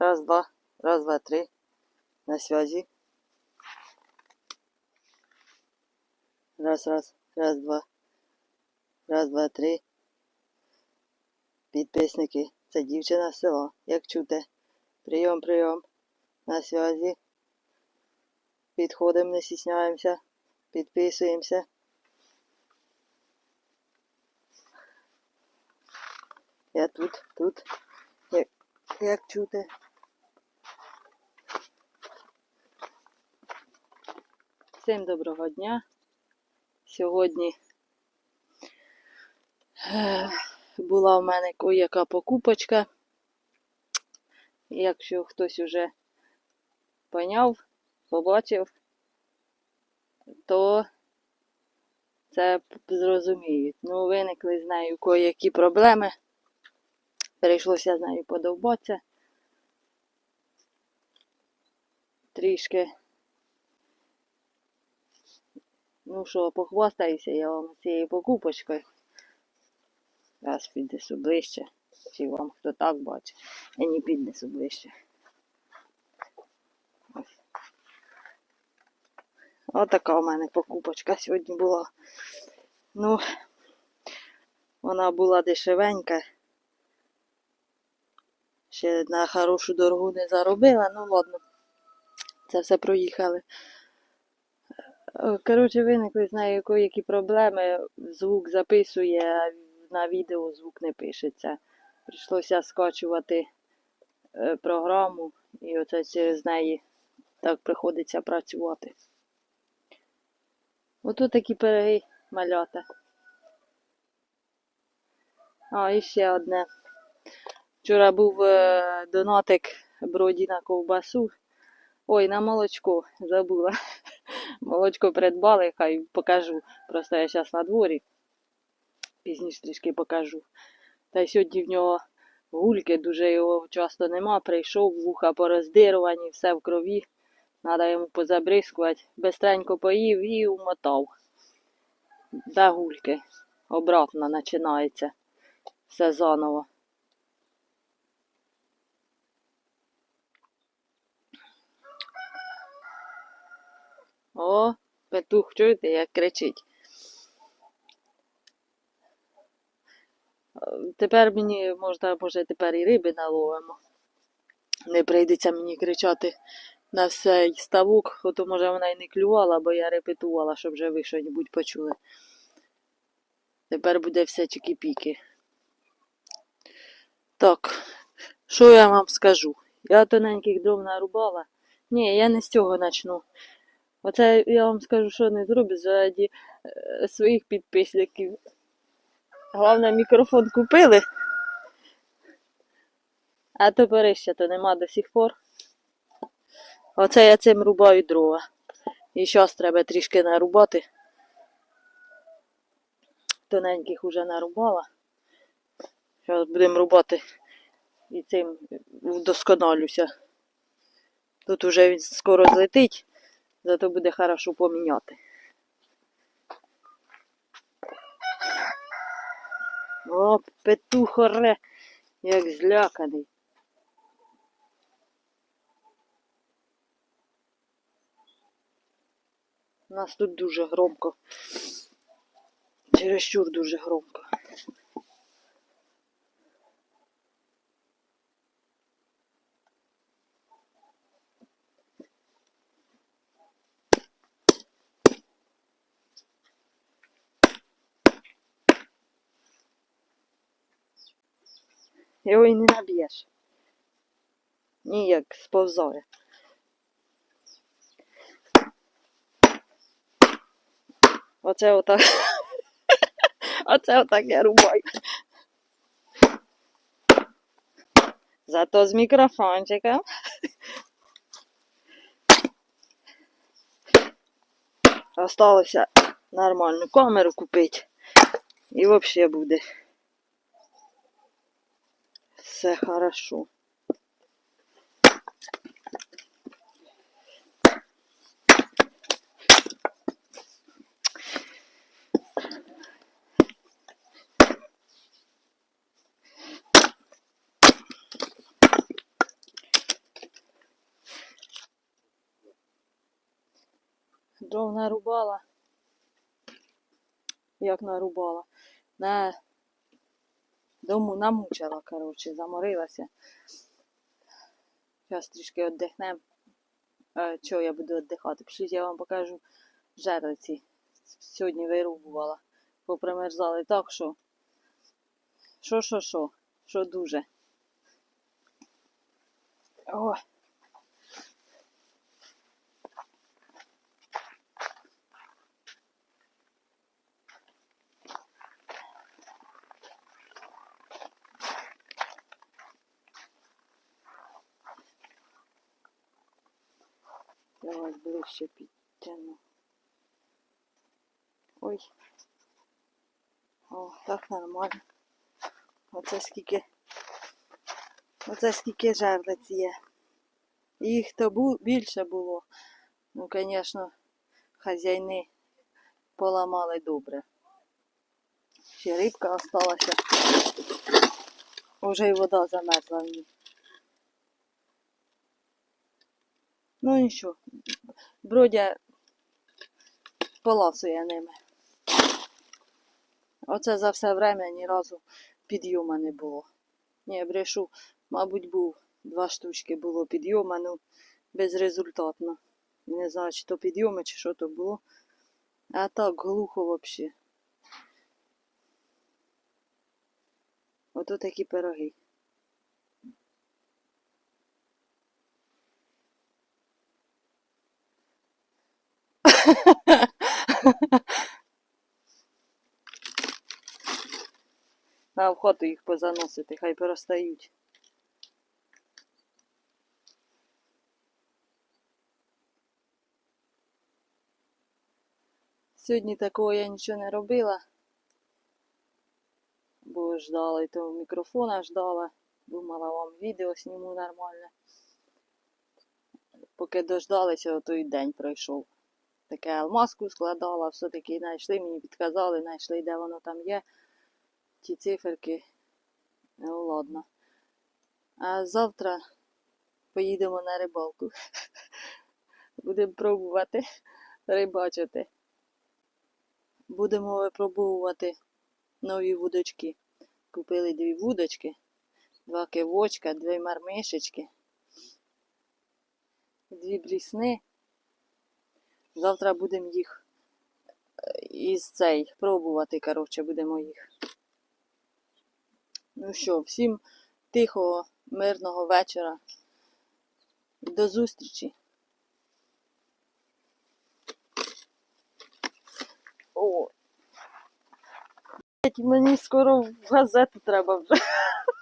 Раз, два, раз, два, три. На связи. Раз, раз, раз, два. Раз, два, три. Підписники. Це дівчина з села. Як чути? Прийом, прийом. На связі. Підходимо, не стісняємося. Підписуємося. Я тут, тут. Як, як чути? Всім доброго дня. Сьогодні е, була в мене яка покупочка. Якщо хтось уже поняв, побачив, то це зрозуміють. Ну, виникли з нею кої-які проблеми. Прийшлося з нею подовбатися. Трішки. Ну що, похвастаюся я вам цією покупочкою. Зараз піднесу ближче. Чи вам хто так бачить. Я не піднесу ближче. Ось. Отака у мене покупочка сьогодні була. Ну, вона була дешевенька. Ще на хорошу дорогу не заробила, ну ладно. Це все проїхали. Коротше, виникли з нею які проблеми. Звук записує, а на відео звук не пишеться. Прийшлося скачувати е, програму, і оце через неї так приходиться працювати. Ото такі пироги малята. А, і ще одне. Вчора був е, донатик броді на ковбасу. Ой, на молочко забула. Молочко придбали, хай покажу. Просто я зараз на дворі. Пізніше трішки покажу. Та й сьогодні в нього гульки, дуже його часто нема. Прийшов, вуха пороздирувані, все в крові. Треба йому позабризкувати. Бестренько поїв і умотав. Де гульки? Обратно починається. Все заново. О, петух, чуєте, як кричить. Тепер мені можна, може, тепер і риби наловимо. Не прийдеться мені кричати на всей ставок, ото може вона й не клювала, бо я репетувала, щоб вже ви щось почули. Тепер буде все чики-піки. Так, що я вам скажу? Я тоненьких дров нарубала. Ні, я не з цього почну. Оце я вам скажу, що не зроблю заради е, своїх підписників. Головне, мікрофон купили. А топорища то нема до сих пор. Оце я цим рубаю дрова. І зараз треба трішки нарубати. Тоненьких уже нарубала. Зараз будемо рубати і цим вдосконалюся. Тут уже він скоро злетить, зато буде хорошо поміняти. О, петух оре, як зляканий. У нас тут дуже громко. Чересчур дуже громко. Його і не наб'єш. Ніяк сповзає. Оце отак. Оце отак я рубаю. Зато з мікрофончиком. Осталося нормальну камеру купити. І взагалі буде все хорошо. Дров нарубала, як нарубала, на дому намучила, коротше, заморилася. Зараз трішки віддихнемо. Е, Чого я буду віддихати? Пішліть, я вам покажу жерлиці. Сьогодні вирубувала. Попримерзали так, що. Що, що, що? Що дуже. О. Давай ближче підтягну. Ой. О, так нормально. Оце скільки. Оце скільки жерлиць є. Їх то бу- більше було. Ну, звісно, хазяйни поламали добре. Ще рибка осталася. Уже й вода замерзла в ній. Ну нічого. Бродя поласує ними. Оце за все время ні разу підйома не було. Ні, брешу, мабуть, був. Два штучки було підйома, ну безрезультатно. Не знаю, чи то підйоми, чи що то було. А так глухо взагалі. Ото такі пироги. На в хату їх позаносити, хай перестають. Сьогодні такого я нічого не робила, бо ждала і того мікрофона ждала. Думала вам відео зніму нормальне. Поки дождалися, той день пройшов. Таке алмазку складала, все-таки знайшли, мені підказали, знайшли, де воно там є. Ті циферки. Ну ладно. А завтра поїдемо на рибалку. Будемо пробувати рибачити. Будемо випробовувати нові вудочки. Купили дві вудочки, два кивочка, дві мармишечки, дві блісни. Завтра будемо їх е, із цей пробувати, коротше, будемо їх. Ну що, всім тихого, мирного вечора. До зустрічі. О. Мені скоро в газету треба вже.